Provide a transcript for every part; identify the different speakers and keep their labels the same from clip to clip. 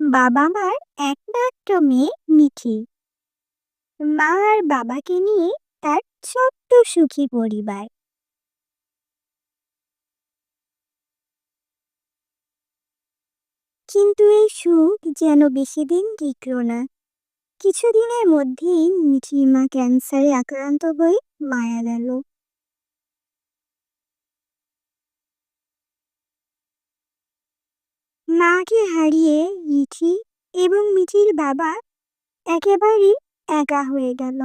Speaker 1: বাবা মার একমাত্র মেয়ে মিঠি। মা আর বাবাকে নিয়ে তার ছোট্ট সুখী পরিবার। কিন্তু এই সুখ যেন বেশি দিন টিকল না। কিছুদিনের মধ্যেই মিঠির মা ক্যান্সারে আক্রান্ত হয়ে মারা গেল। মাকে হারিয়ে মিঠি এবং মিঠির বাবা একেবারেই একা হয়ে গেল।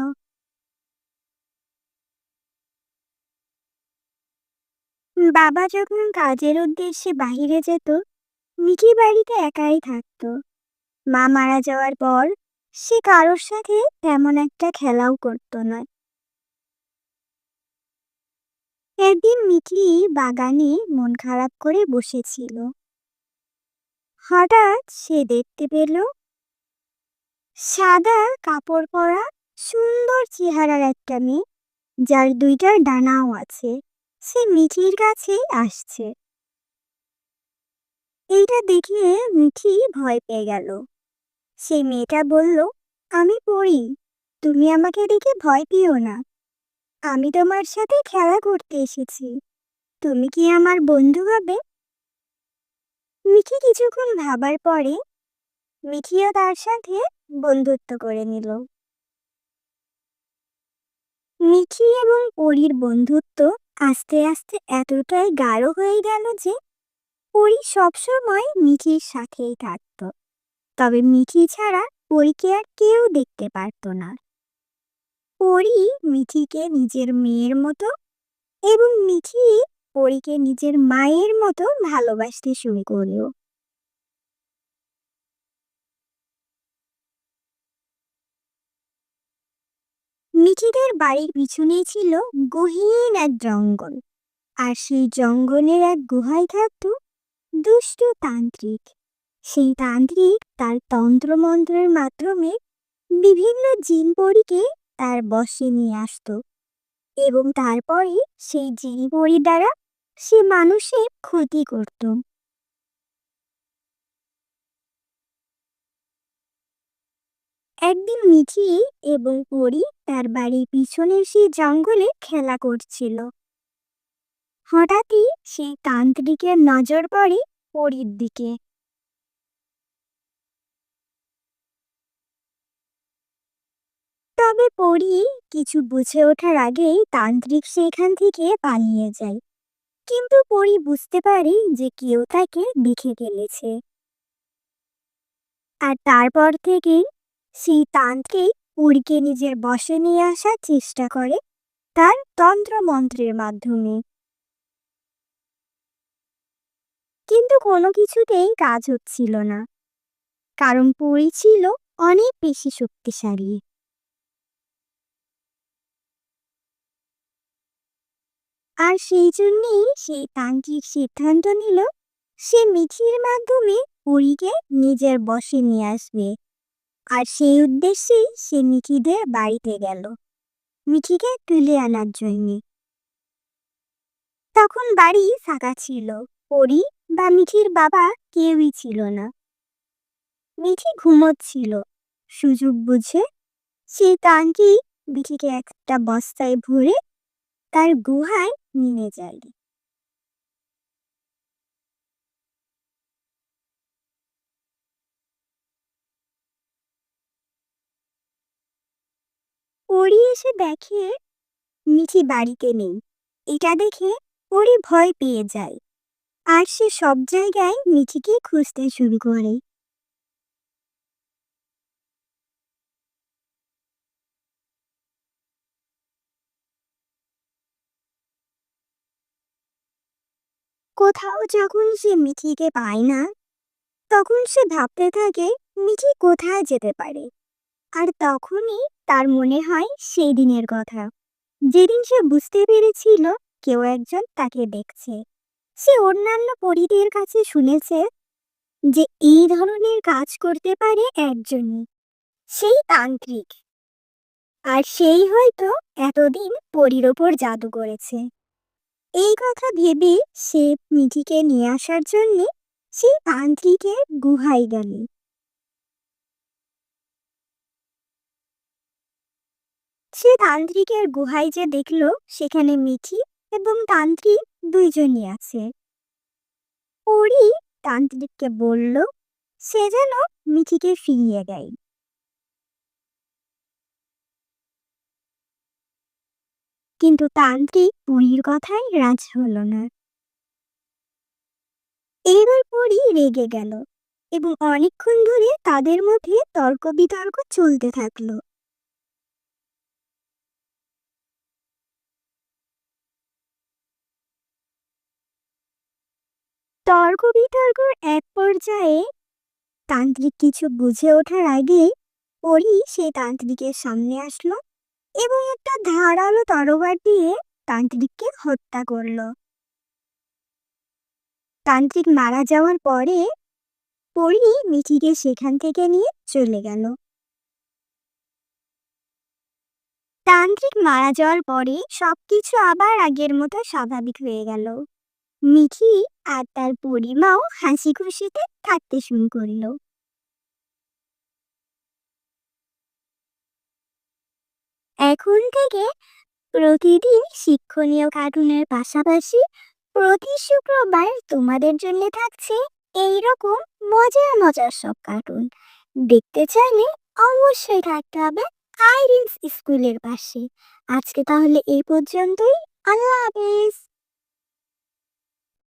Speaker 1: বাবা যখন কাজের উদ্দেশ্যে বাহিরে যেত মিঠি বাড়িতে একাই থাকতো। মা মারা যাওয়ার পর সে কারোর সাথে তেমন একটা খেলাও করতো না। একদিন মিঠি বাগানে মন খারাপ করে বসেছিল। হঠাৎ সে দেখতে পেল সাদা কাপড় পরা সুন্দর চেহারার একটা মেয়ে, যার দুইটা ডানাও আছে। সে মিঠির কাছে আসছে। এইটা দেখিয়ে মিঠি ভয় পেয়ে গেল। সেই মেয়েটা বলল, আমি পড়ি, তুমি আমাকে দেখে ভয় পেও না। আমি তোমার সাথে খেলা করতে এসেছি। তুমি কি আমার বন্ধু হবে? মিঠি কিছুক্ষণ ভাবার পরে মিঠিও তার সাথে বন্ধুত্ব করে নিল। মিঠি এবং পরীর বন্ধুত্ব আস্তে আস্তে এতটাই গাঢ় হয়ে গেল যে পরী সবসময় মিঠির সাথেই থাকত। তবে মিঠি ছাড়া পরীকে আর কেউ দেখতে পারত না। পরী মিঠিকে নিজের মেয়ের মতো এবং মিঠি পরীকে নিজের মায়ের মতো ভালোবাসতে শুরু করল। মিঠিদের বাড়ির পিছনেই ছিল গহীন এক জঙ্গল, আর সেই জঙ্গলের এক গুহায় থাকত দুষ্টু তান্ত্রিক। সেই তান্ত্রিক তার তন্ত্রমন্ত্রের মাধ্যমে বিভিন্ন জিন পরীকে তার বশে নিয়ে আসতো, এবং তারপরে সেই জিন পরী দ্বারা সে মানুষের ক্ষতি করত। একদিন মিঠি এবং পরি তার বাড়ির পিছনের সেই জঙ্গলে খেলা করছিল। হঠাৎই সেই তান্ত্রিকের নজর পড়ে পরীর দিকে। তবে পরি কিছু বুঝে ওঠার আগেই তান্ত্রিক সেখান থেকে পালিয়ে যায়। কিন্তু পরি বুঝতে পারে যে কেউ তাকে দেখে ফেলেছে। আর তারপর থেকেই সেই তান্ত্রিক পরীকে নিজের বসে নিয়ে আসার চেষ্টা করে তার তন্ত্রমন্ত্রের মাধ্যমে। কিন্তু কোনো কিছুতেই কাজ হচ্ছিল না। কারণ পরী ছিল অনেক বেশি শক্তিশালী। আর সেই জন্যেই সেই তান্ত্রিক সিদ্ধান্ত নিল, সে মিঠির মাধ্যমে পরীকে নিজের বসে নিয়ে আসবে। আর সেই উদ্দেশ্যেই সে মিঠিদের বাড়িতে গেল, মিঠিকে তুলে আনার জন্যে। তখন বাড়ি ফাঁকা ছিল, পরি বা মিঠির বাবা কেউই ছিল না। মিঠি ঘুমোচ্ছিল, সুযোগ বুঝে সে তান্ত্রিক মিঠিকে একটা বস্তায় ভরে তার গুহায় নিয়ে যায় পরি এসে দেখে মিঠি বাড়িতে নেই। এটা দেখে পরি ভয় পেয়ে যায়। আর সে সব জায়গায় মিঠিকে খুঁজতে শুরু করে। কোথাও যখন সে মিঠিকে পায় না, তখন সে ভাবতে থাকে মিঠি কোথায় যেতে পারে। আর তখনই তার মনে হয় সেই দিনের কথা। যেদিন সে বুঝতে পেরেছিল কেউ একজন তাকে দেখছে। সে অন্যান্য পরিদের কাছে শুনেছে যে এই ধরনের কাজ করতে পারে একজনই। সেই তান্ত্রিক। আর সেই হয়তো এতদিন পরির ওপর জাদু করেছে। এই কথা ভেবে সে মিঠিকে নিয়ে আসার জন্য সেই তান্ত্রিকের গুহায় গেল। সে তান্ত্রিকের গুহায় যে দেখল, সেখানে মিঠি এবং তান্ত্রিক দুইজনই আছে। পরী তান্ত্রিককে বলল, সে যেন মিঠিকে ফিরিয়ে দেয়। কিন্তু তান্ত্রিক পরীর কথায় রাজ হলো না। এইবার পরি রেগে গেল এবং অনেকক্ষণ ধরে তাদের মধ্যে তর্ক বিতর্ক চলতে থাকল। তর্ক বিতর্কর এক পর্যায়ে তান্ত্রিক কিছু বুঝে ওঠার আগে পরি সেই তান্ত্রিকের সামনে আসলো। এবং একটা ধারালো তরোয়ার দিয়ে তান্ত্রিককে হত্যা করল। তান্ত্রিক মারা যাওয়ার পরে পরি মিঠিকে সেখান থেকে নিয়ে চলে গেল। তান্ত্রিক মারা যাওয়ার পরে সবকিছু আবার আগের মতো স্বাভাবিক হয়ে গেল। মিঠি আর তার পরিমাও হাসি খুশিতে থাকতে শুরু করল। এখন থেকে প্রতিদিন শিক্ষণীয় কার্টুনের পাশাপাশি প্রতি শুক্রবার তোমাদের জন্য থাকছে এই রকম মজার মজার সব কার্টুন। দেখতে চাইলে অবশ্যই থাকতে হবে আইরিন্স স্কুলের পাশে। আজকে তাহলে এই পর্যন্তই। আল্লাহ হাফেজ।